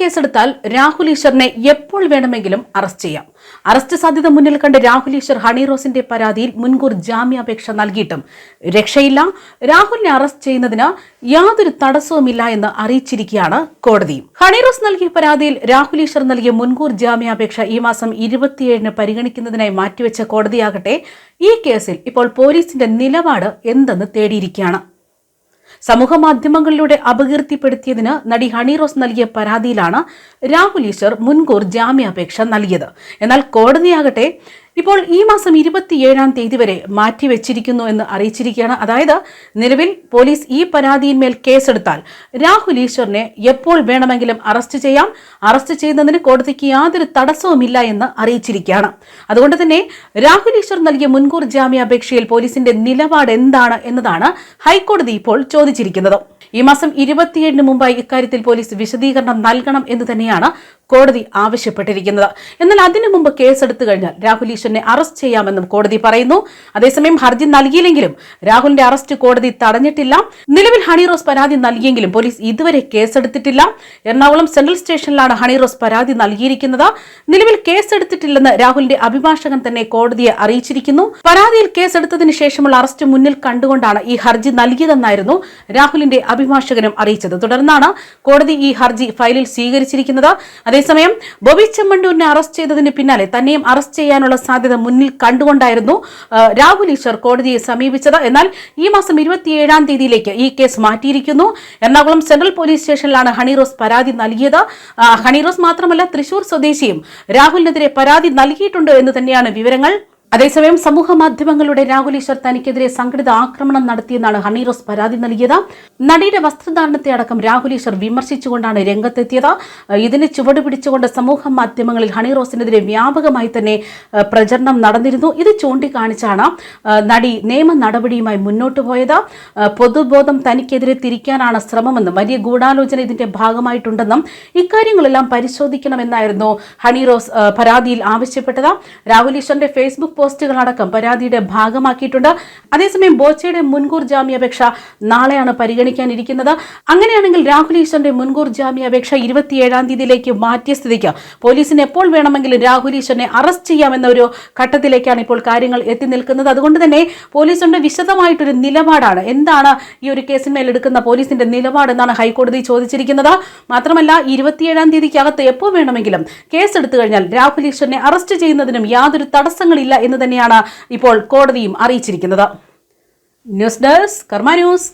കേസെടുത്താൽ രാഹുൽ ഈശ്വറിനെ എപ്പോൾ വേണമെങ്കിലും അറസ്റ്റ് ചെയ്യാം. അറസ്റ്റ് സാധ്യത മുന്നിൽ കണ്ട് രാഹുൽ ഈശ്വർ ഹണി റോസിന്റെ പരാതിയിൽ മുൻകൂർ ജാമ്യാപേക്ഷ നൽകിയിട്ടും രക്ഷയില്ല. രാഹുലിനെ അറസ്റ്റ് ചെയ്യുന്നതിന് യാതൊരു തടസ്സവുമില്ല എന്ന് അറിയിച്ചിരിക്കുകയാണ് കോടതി ഹണിറോസ് നൽകിയ പരാതിയിൽ രാഹുൽ ഈശ്വർ നൽകിയ മുൻകൂർ ജാമ്യാപേക്ഷ ഈ മാസം ഇരുപത്തിയേഴിന് പരിഗണിക്കുന്നതിനായി മാറ്റിവെച്ച കോടതിയാകട്ടെ ഈ കേസിൽ ഇപ്പോൾ പോലീസിന്റെ നിലപാട് എന്തെന്ന് തേടിയിരിക്കുകയാണ്. സമൂഹ മാധ്യമങ്ങളിലൂടെ അപകീർത്തിപ്പെടുത്തിയതിന് നടി ഹണി റോസ് നൽകിയ പരാതിയിലാണ് രാഹുൽ ഈശ്വർ മുൻകൂർ ജാമ്യാപേക്ഷ നൽകിയത്. എന്നാൽ കോടതിയാകട്ടെ ഇപ്പോൾ ഈ മാസം ഇരുപത്തിയേഴാം തീയതി വരെ മാറ്റിവെച്ചിരിക്കുന്നു എന്ന് അറിയിച്ചിരിക്കുകയാണ്. അതായത് നിലവിൽ പോലീസ് ഈ പരാതിയിന്മേൽ കേസെടുത്താൽ രാഹുൽ ഈശ്വറിനെ എപ്പോൾ വേണമെങ്കിലും അറസ്റ്റ് ചെയ്യാം. അറസ്റ്റ് ചെയ്യുന്നതിന് കോടതിക്ക് യാതൊരു തടസ്സവുമില്ല എന്ന് അറിയിച്ചിരിക്കുകയാണ്. അതുകൊണ്ട് തന്നെ രാഹുൽ ഈശ്വർ നൽകിയ മുൻകൂർ ജാമ്യാപേക്ഷയിൽ പോലീസിന്റെ നിലപാട് എന്താണ് എന്നതാണ് ഹൈക്കോടതി ഇപ്പോൾ ചോദിച്ചിരിക്കുന്നത്. ഈ മാസം ഇരുപത്തിയേഴിന് മുമ്പായി ഇക്കാര്യത്തിൽ പോലീസ് വിശദീകരണം നൽകണം എന്ന് തന്നെയാണ് കോടതി ആവശ്യപ്പെട്ടിരിക്കുന്നത്. എന്നാൽ അതിനു മുമ്പ് കേസെടുത്തു കഴിഞ്ഞാൽ രാഹുൽ ഈശ്വരനെ അറസ്റ്റ് ചെയ്യാമെന്നും കോടതി പറയുന്നു. അതേസമയം ഹർജി നൽകിയില്ലെങ്കിലും രാഹുലിന്റെ അറസ്റ്റ് കോടതി തടഞ്ഞിട്ടില്ല. നിലവിൽ ഹണിറോസ് പരാതി നൽകിയെങ്കിലും പോലീസ് ഇതുവരെ കേസെടുത്തിട്ടില്ല. എറണാകുളം സെൻട്രൽ സ്റ്റേഷനിലാണ് ഹണിറോസ് പരാതി നൽകിയിരിക്കുന്നത്. നിലവിൽ കേസെടുത്തിട്ടില്ലെന്ന് രാഹുലിന്റെ അഭിഭാഷകൻ തന്നെ കോടതിയെ അറിയിച്ചിരിക്കുന്നു. പരാതിയിൽ കേസെടുത്തതിന് ശേഷമുള്ള അറസ്റ്റ് മുന്നിൽ കണ്ടുകൊണ്ടാണ് ഈ ഹർജി നൽകിയതെന്നായിരുന്നു രാഹുലിന്റെ അഭിഭാഷകനും അറിയിച്ചത്. തുടർന്നാണ് കോടതി ഈ ഹർജി ഫയലിൽ സ്വീകരിച്ചിരിക്കുന്നത്. അതേസമയം ബോബി ചെമ്മണ്ടൂരിനെ അറസ്റ്റ് ചെയ്തതിന് പിന്നാലെ തന്നെയും അറസ്റ്റ് ചെയ്യാനുള്ള സാധ്യത മുന്നിൽ കണ്ടുകൊണ്ടായിരുന്നു രാഹുൽ ഈശ്വർ കോടതിയെ സമീപിച്ചത്. എന്നാൽ ഈ മാസം ഇരുപത്തിയേഴാം തീയതിയിലേക്ക് ഈ കേസ് മാറ്റിയിരിക്കുന്നു. എറണാകുളം സെൻട്രൽ പോലീസ് സ്റ്റേഷനിലാണ് ഹണിറോസ് പരാതി നൽകിയത്. ഹണിറോസ് മാത്രമല്ല തൃശൂർ സ്വദേശിയും രാഹുലിനെതിരെ പരാതി നൽകിയിട്ടുണ്ട് എന്ന് തന്നെയാണ് വിവരങ്ങൾ. അതേസമയം സമൂഹ മാധ്യമങ്ങളുടെ രാഹുൽ ഈശ്വർ തനിക്കെതിരെ സംഘടിത ആക്രമണം നടത്തിയെന്നാണ് ഹണീറോസ് പരാതി നൽകിയത്. നടിയുടെ വസ്ത്രധാരണത്തെ അടക്കം രാഹുൽ ഈശ്വർ വിമർശിച്ചുകൊണ്ടാണ് രംഗത്തെത്തിയത്. ഇതിന് ചുവടുപിടിച്ചുകൊണ്ട് സമൂഹ മാധ്യമങ്ങളിൽ ഹണീറോസിനെതിരെ വ്യാപകമായി തന്നെ പ്രചരണം നടന്നിരുന്നു. ഇത് ചൂണ്ടിക്കാണിച്ചാണ് നടി നിയമ നടപടിയുമായി മുന്നോട്ട് പോയത്. പൊതുബോധം തനിക്കെതിരെ തിരിക്കാനാണ് ശ്രമമെന്നും വലിയ ഗൂഢാലോചന ഇതിന്റെ ഭാഗമായിട്ടുണ്ടെന്നും ഇക്കാര്യങ്ങളെല്ലാം പരിശോധിക്കണമെന്നായിരുന്നു ഹണിറോസ് പരാതിയിൽ ആവശ്യപ്പെട്ടത്. രാഹുൽ ഈശ്വറിന്റെ ഫേസ്ബുക്ക് പോസ്റ്റുകളടക്കം പരാതിയുടെ ഭാഗമാക്കിയിട്ടുണ്ട്. അതേസമയം ബോച്ചയുടെ മുൻകൂർ ജാമ്യാപേക്ഷ നാളെയാണ് പരിഗണിക്കാനിരിക്കുന്നത്. അങ്ങനെയാണെങ്കിൽ രാഹുൽ ഈശ്വറിന്റെ മുൻകൂർ ജാമ്യാപേക്ഷ ഇരുപത്തിയേഴാം തീയതിയിലേക്ക് മാറ്റിയ സ്ഥിതിക്ക് പോലീസിന് എപ്പോൾ വേണമെങ്കിലും രാഹുൽ ഈശ്വറിനെ അറസ്റ്റ് ചെയ്യാമെന്ന ഒരു ഘട്ടത്തിലേക്കാണ് ഇപ്പോൾ കാര്യങ്ങൾ എത്തി നിൽക്കുന്നത്. അതുകൊണ്ട് തന്നെ പോലീസിന്റെ വിശദമായിട്ടൊരു നിലപാടാണ്. എന്താണ് ഈ ഒരു കേസിന്മേൽ എടുക്കുന്ന പോലീസിന്റെ നിലപാടെന്നാണ് ഹൈക്കോടതി ചോദിച്ചിരിക്കുന്നത്. മാത്രമല്ല ഇരുപത്തിയേഴാം തീയതിക്കകത്ത് എപ്പോൾ വേണമെങ്കിലും കേസ് കേസെടുത്തു കഴിഞ്ഞാൽ രാഹുൽ ഈശ്വറിനെ അറസ്റ്റ് ചെയ്യുന്നതിനും യാതൊരു തടസ്സങ്ങളില്ല എന്ന് തന്നെയാണ് ഇപ്പോൾ കോടതിയും അറിയിച്ചിരിക്കുന്നത്. News desk Karma news.